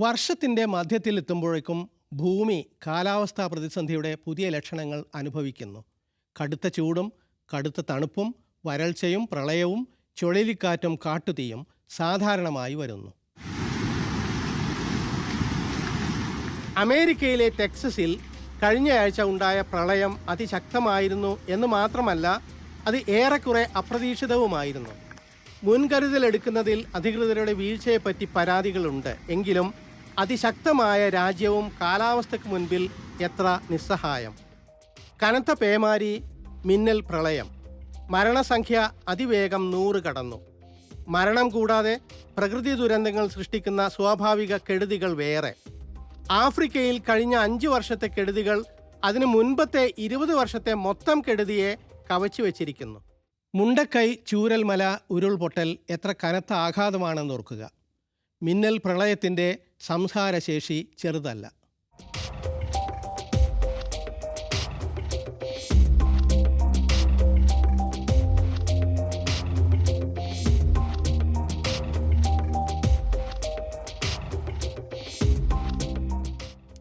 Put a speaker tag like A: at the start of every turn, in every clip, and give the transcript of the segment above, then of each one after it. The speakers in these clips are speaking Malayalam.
A: വർഷത്തിന്റെ മധ്യത്തിലെത്തുമ്പോഴേക്കും ഭൂമി കാലാവസ്ഥാ പ്രതിസന്ധിയുടെ പുതിയ ലക്ഷണങ്ങൾ അനുഭവിക്കുന്നു. കടുത്ത ചൂടും കടുത്ത തണുപ്പും വരൾച്ചയും പ്രളയവും ചുഴലിക്കാറ്റും കാട്ടുതീയും സാധാരണമായി വരുന്നു. അമേരിക്കയിലെ ടെക്സസിൽ കഴിഞ്ഞയാഴ്ച ഉണ്ടായ പ്രളയം അതിശക്തമായിരുന്നു എന്ന് മാത്രമല്ല അത് ഏറെക്കുറെ അപ്രതീക്ഷിതവുമായിരുന്നു. മുൻകരുതലെടുക്കുന്നതിൽ അധികൃതരുടെ വീഴ്ചയെപ്പറ്റി പരാതികളുണ്ട്. എങ്കിലും അതിശക്തമായ രാജ്യവും കാലാവസ്ഥയ്ക്ക് മുൻപിൽ എത്ര നിസ്സഹായം. കനത്ത പേമാരി മിന്നൽ പ്രളയം. മരണസംഖ്യ അതിവേഗം നൂറ് കടന്നു. മരണം കൂടാതെ പ്രകൃതി ദുരന്തങ്ങൾ സൃഷ്ടിക്കുന്ന സ്വാഭാവിക കെടുതികൾ വേറെ. ആഫ്രിക്കയിൽ കഴിഞ്ഞ അഞ്ച് വർഷത്തെ കെടുതികൾ അതിനു മുൻപത്തെ ഇരുപത് വർഷത്തെ മൊത്തം കെടുതിയെ കവച്ചു വച്ചിരിക്കുന്നു. മുണ്ടക്കൈ ചൂരൽമല ഉരുൾപൊട്ടൽ എത്ര കനത്ത ആഘാതമാണെന്ന് ഓർക്കുക. മിന്നൽ പ്രളയത്തിന്റെ സംഹാരശേഷി ചെറുതല്ല.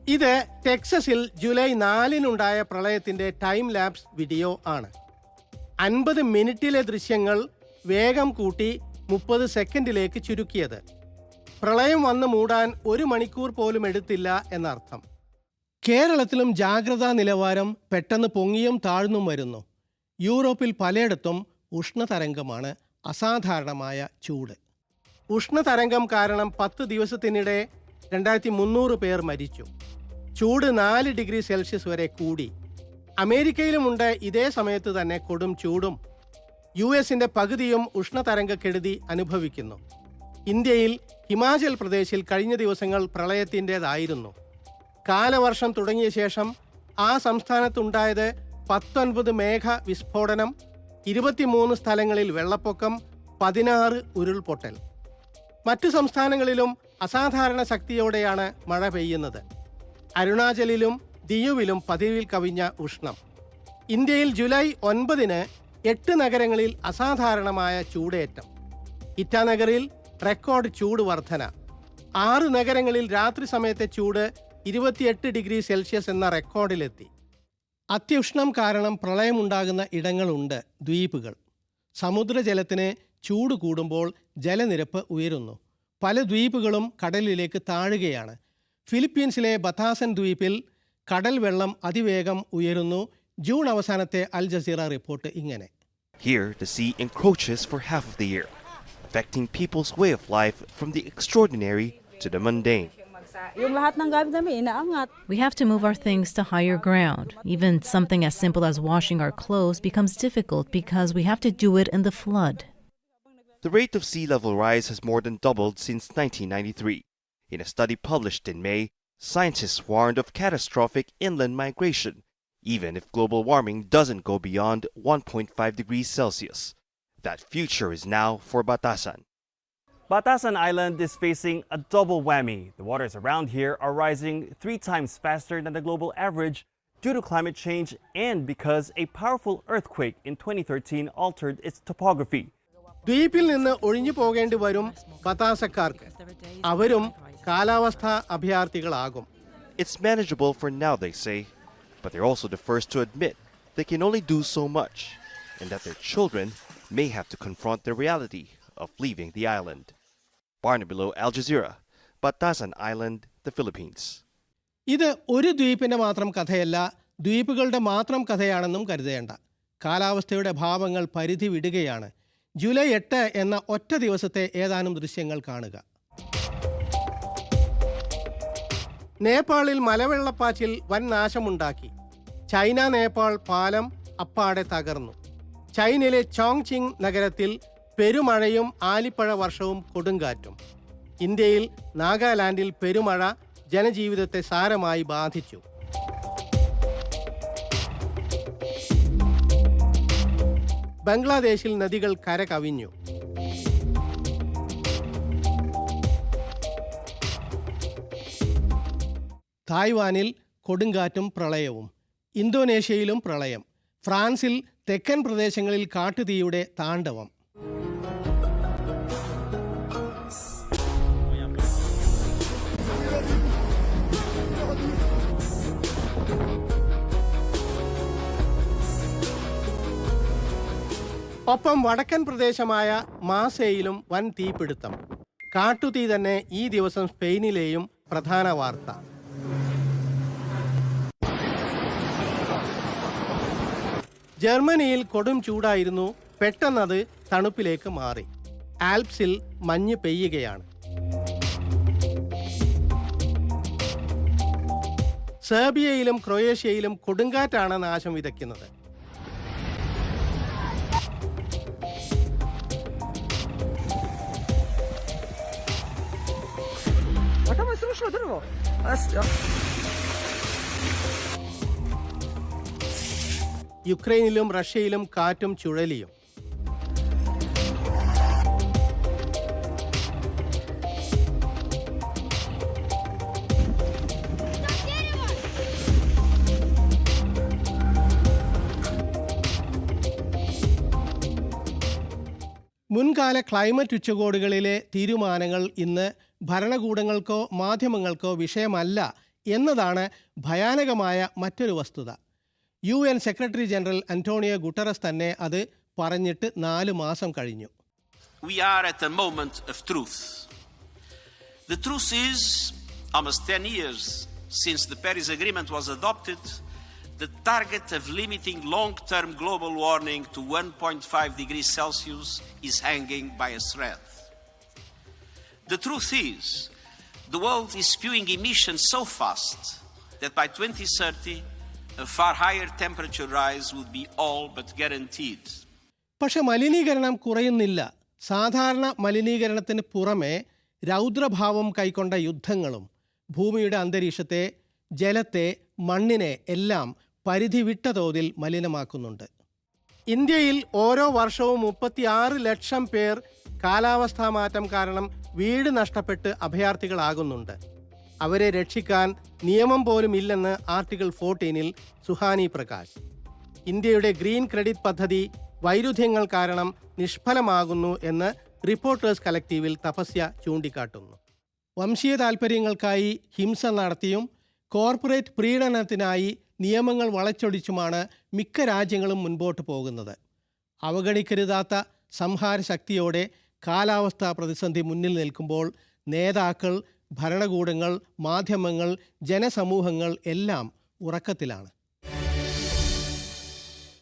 A: ഇത് ടെക്സസിൽ ജൂലൈ നാലിനുണ്ടായ പ്രളയത്തിന്റെ ടൈം ലാപ്സ് വീഡിയോ ആണ്. അൻപത് മിനിറ്റിലെ ദൃശ്യങ്ങൾ വേഗം കൂട്ടി മുപ്പത് സെക്കൻഡിലേക്ക് ചുരുക്കിയത്. പ്രളയം വന്ന് മൂടാൻ ഒരു മണിക്കൂർ പോലും എടുത്തില്ല എന്നർത്ഥം. കേരളത്തിലും ജാഗ്രതാ നിലവാരം പെട്ടെന്ന് പൊങ്ങിയും താഴ്ന്നും വരുന്നു. യൂറോപ്പിൽ പലയിടത്തും ഉഷ്ണതരംഗമാണ് അസാധാരണമായ ചൂട്. ഉഷ്ണതരംഗം കാരണം പത്ത് ദിവസത്തിനിടെ രണ്ടായിരത്തി മുന്നൂറ് പേർ മരിച്ചു. ചൂട് നാല് ഡിഗ്രി സെൽഷ്യസ് വരെ കൂടി. അമേരിക്കയിലുമുണ്ട് ഇതേ സമയത്ത് തന്നെ കൊടും ചൂടും. യു എസിന്റെ പകുതിയും ഉഷ്ണതരംഗക്കെടുതി അനുഭവിക്കുന്നു. ഇന്ത്യയിൽ ഹിമാചൽ പ്രദേശിൽ കഴിഞ്ഞ ദിവസങ്ങൾ പ്രളയത്തിന്റെതായിരുന്നു. കാലവർഷം തുടങ്ങിയ ശേഷം ആ സംസ്ഥാനത്തുണ്ടായത് പത്തൊൻപത് മേഘ വിസ്ഫോടനം ഇരുപത്തിമൂന്ന് സ്ഥലങ്ങളിൽ വെള്ളപ്പൊക്കം പതിനാറ് ഉരുൾപൊട്ടൽ. മറ്റു സംസ്ഥാനങ്ങളിലും അസാധാരണ ശക്തിയോടെയാണ് മഴ പെയ്യുന്നത്. അരുണാചലിലും ദിയുവിലും പതിവിൽ കവിഞ്ഞ ഉഷ്ണം. ഇന്ത്യയിൽ ജൂലൈ ഒൻപതിന് എട്ട് നഗരങ്ങളിൽ അസാധാരണമായ ചൂടേറ്റം. ഇറ്റാനഗറിൽ റെക്കോർഡ് ചൂട് വർധന. ആറ് നഗരങ്ങളിൽ രാത്രി സമയത്തെ ചൂട് ഇരുപത്തിയെട്ട് ഡിഗ്രി സെൽഷ്യസ് എന്ന റെക്കോർഡിലെത്തി. അത്യുഷ്ണം കാരണം പ്രളയമുണ്ടാകുന്ന ഇടങ്ങളുണ്ട് ദ്വീപുകൾ. സമുദ്രജലത്തിന് ചൂട് കൂടുമ്പോൾ ജലനിരപ്പ് ഉയരുന്നു. പല ദ്വീപുകളും കടലിലേക്ക് താഴുകയാണ്. ഫിലിപ്പീൻസിലെ ബഥാസൻ ദ്വീപിൽ കടൽ വെള്ളം അതിവേഗം ഉയരുന്നു. ജൂൺ അവസാനത്തെ അൽ ജസീറ റിപ്പോർട്ട് ഇങ്ങനെ.
B: Here, the sea encroaches for half of the year, affecting people's way of life from the extraordinary to the mundane.
C: Yung lahat ng gamit namin, inaangat.
D: We have to move our things to higher ground. Even something as simple as washing our clothes becomes difficult because we have to do it in the flood.
B: The rate of sea level rise has more than doubled since 1993. In a study published in May, scientists warned of catastrophic inland migration, even if global warming doesn't go beyond 1.5 degrees Celsius. That future is now for Batasan.
E: Batasan Island is facing a double whammy. The waters around here are rising three times faster than the global average due to climate change and because a powerful earthquake in 2013 altered its topography.
A: ദ്വീപിൽ നിന്ന് ഒഴിഞ്ഞു പോകേണ്ടി വരും ബത്താസക്കാർക്ക് അവരും കാലാവസ്ഥാ അഭയാർത്ഥികളാകും
B: It's manageable for now, they say, but they're also the first to admit they can only do so much and that their children may have to confront the reality of leaving the island. Barnaby below Al Jazeera, Batasan Island, the Philippines.
A: ഇത് ഒരു ദ്വീപിന്റെ മാത്രം കഥയല്ല ദ്വീപുകളുടെ മാത്രം കഥയാണെന്നും കരുതേണ്ട. കാലാവസ്ഥയുടെ ഭാവങ്ങൾ പരിധി വിടുകയാണ്. ജൂലൈ എട്ട് എന്ന ഒറ്റ ദിവസത്തെ ഏതാനും ദൃശ്യങ്ങൾ കാണുക. നേപ്പാളിൽ മലവെള്ളപ്പാച്ചിൽ വൻ നാശമുണ്ടാക്കി. ചൈന നേപ്പാൾ പാലം അപ്പാടെ തകർന്നു. ചൈനയിലെ ചോങ്ചിങ് നഗരത്തിൽ പെരുമഴയും ആലിപ്പഴ വർഷവും കൊടുങ്കാറ്റും. ഇന്ത്യയിൽ നാഗാലാൻഡിൽ പെരുമഴ ജനജീവിതത്തെ സാരമായി ബാധിച്ചു. ബംഗ്ലാദേശിൽ നദികൾ കര കവിഞ്ഞു തായ്വാനിൽ കൊടുങ്കാറ്റും പ്രളയവും. ഇന്തോനേഷ്യയിലും പ്രളയം. ഫ്രാൻസിൽ തെക്കൻ പ്രദേശങ്ങളിൽ കാട്ടുതീയുടെ താണ്ഡവം. ഒപ്പം വടക്കൻ പ്രദേശമായ മാസേയിലും വൻ തീപിടുത്തം. കാട്ടുതീ തന്നെ ഈ ദിവസം സ്പെയിനിലെയും പ്രധാന വാർത്ത. ജർമ്മനിയിൽ കൊടും ചൂടായിരുന്നു. പെട്ടെന്നത് തണുപ്പിലേക്ക് മാറി. ആൽപ്സിൽ മഞ്ഞ് പെയ്യുകയാണ്. സെർബിയയിലും ക്രൊയേഷ്യയിലും കൊടുങ്കാറ്റാണ് നാശം വിതയ്ക്കുന്നത്.
F: A tam jest
A: യുക്രൈനിലും റഷ്യയിലും കാറ്റും ചുഴലിയും. മുൻകാല ക്ലൈമറ്റ് ഉച്ചകോടികളിലെ തീരുമാനങ്ങൾ ഇന്ന് ഭരണകൂടങ്ങൾക്കോ മാധ്യമങ്ങൾക്കോ വിഷയമല്ല എന്നതാണ് ഭയാനകമായ മറ്റൊരു വസ്തുത. U N secretary general Antonio Guterres തന്നെ അത് പറഞ്ഞിട്ട് നാല് മാസം കഴിഞ്ഞു
G: we are at a moment of truth. The truth is, almost 10 years since the Paris Agreement was adopted, the target of limiting long term global warming to 1.5 degrees Celsius is hanging by a thread. The truth is, the world is spewing emissions so fast that by 2030, a far higher temperature rise would be all but guaranteed.
A: പക്ഷെ മലിനീകരണം കുറയുന്നില്ല. സാധാരണ മലിനീകരണത്തിന് പുറമെ രൗദ്രഭാവം കൈക്കൊണ്ട യുദ്ധങ്ങളും ഭൂമിയുടെ അന്തരീക്ഷത്തെ ജലത്തെ മണ്ണിനെ എല്ലാം പരിധി വിട്ട തോതിൽ മലിനമാക്കുന്നുണ്ട്. ഇന്ത്യയിൽ ഓരോ വർഷവും മുപ്പത്തിയാറ് ലക്ഷം പേർ കാലാവസ്ഥാ മാറ്റം കാരണം വീട് നഷ്ടപ്പെട്ട് അഭയാർത്ഥികളാകുന്നുണ്ട്. അവരെ രക്ഷിക്കാൻ നിയമം പോലും ഇല്ലെന്ന് ആർട്ടിക്കിൾ ഫോർട്ടീനിൽ സുഹാനി പ്രകാശ്. ഇന്ത്യയുടെ ഗ്രീൻ ക്രെഡിറ്റ് പദ്ധതി വൈരുദ്ധ്യങ്ങൾ കാരണം നിഷ്ഫലമാകുന്നു എന്ന് റിപ്പോർട്ടേഴ്സ് കലക്റ്റീവിൽ തപസ്യ ചൂണ്ടിക്കാട്ടുന്നു. വംശീയ താൽപ്പര്യങ്ങൾക്കായി ഹിംസ നടത്തിയും കോർപ്പറേറ്റ് പ്രീണനത്തിനായി നിയമങ്ങൾ വളച്ചൊടിച്ചുമാണ് മിക്ക രാജ്യങ്ങളും മുൻപോട്ട് പോകുന്നത്. അവഗണിക്കരുതാത്ത സംഹാര ശക്തിയോടെ കാലാവസ്ഥാ പ്രതിസന്ധി മുന്നിൽ നിൽക്കുമ്പോൾ നേതാക്കൾ ഭരണകൂടങ്ങൾ മാധ്യമങ്ങൾ ജനസമൂഹങ്ങൾ എല്ലാം ഉറക്കത്തിലാണ്.